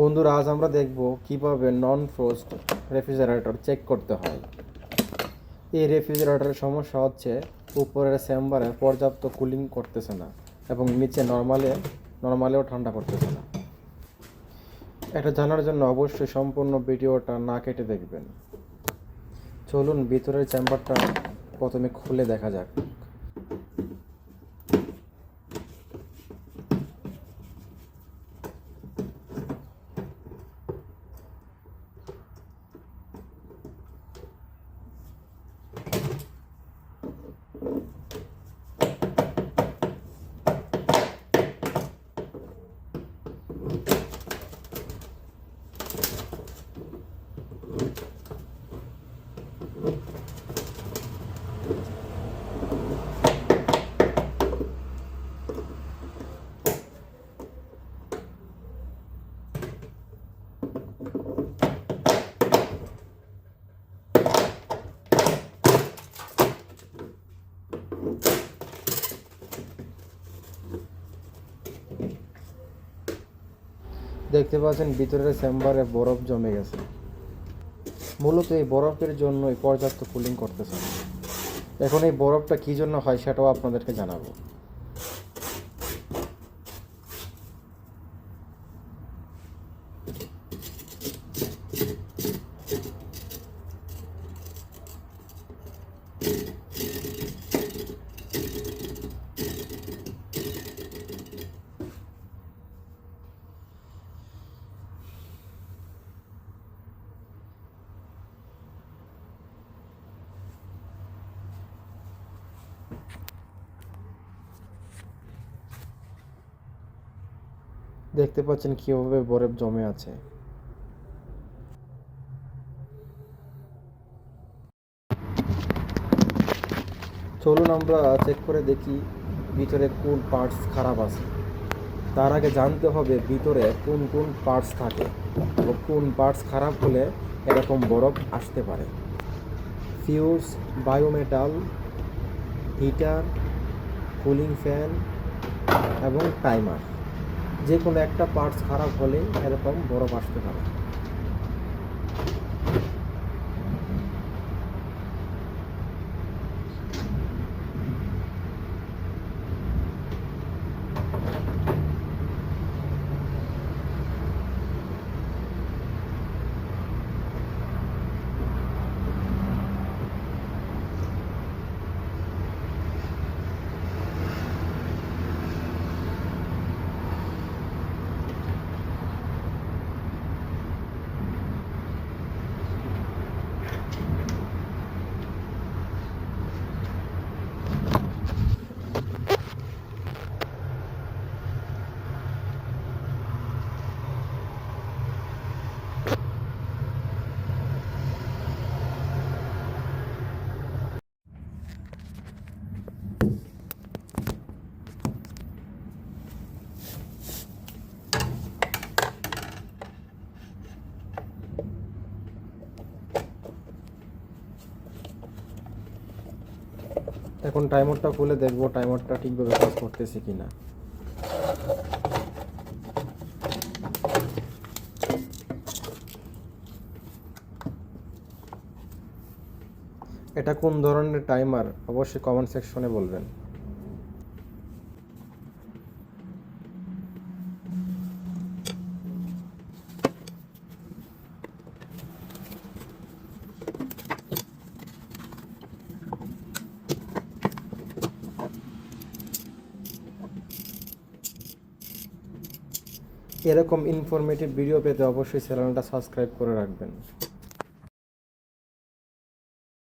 বন্ধুরা, আজ আমরা দেখব কীভাবে নন ফ্রোস্ট রেফ্রিজারেটর চেক করতে হয়। এই রেফ্রিজারেটরের সমস্যা হচ্ছে, উপরের চেম্বারে পর্যাপ্ত কুলিং করতেছে না এবং নিচে নর্মালে নর্মালেও ঠান্ডা করতেছে না। এটা জানার জন্য অবশ্যই সম্পূর্ণ ভিডিওটা না কেটে দেখবেন। চলুন ভিতরের চেম্বারটা প্রথমে খুলে দেখা যাক। দেখতে পাচ্ছেন, ভিতরের চেম্বারে বরফ জমে গেছে মূলত এই বরফের জন্যই পর্যাপ্ত কুলিং করতেছে। এখন এই বরফটা কী জন্য হয় সেটাও আপনাদেরকে জানাব দেখতে পাচ্ছেন কীভাবে বরফ জমে আছে। চলুন আমরা চেক করে দেখি ভিতরে কোন পার্টস খারাপ আছে। তার আগে জানতে হবে ভিতরে কোন কোন পার্টস থাকে এবং কোন পার্টস খারাপ হলে এরকম বরফ আসতে পারে। Fuse bimetal heater cooling fan এবং টাইমার যে কোনো একটা পার্টস খারাপ হলে এরকম বরফ আসতে পারে। এখন টাইমারটা খুলে দেখব টাইমারটা ঠিকভাবে কাজ করতেছে কিনা। এটা কোন ধরনের টাইমার অবশ্যই কমেন্ট সেকশনে বলবেন। এরকম ইনফরমেটিভ ভিডিও পেতে অবশ্যই চ্যানেলটা সাবস্ক্রাইব করে রাখবেন।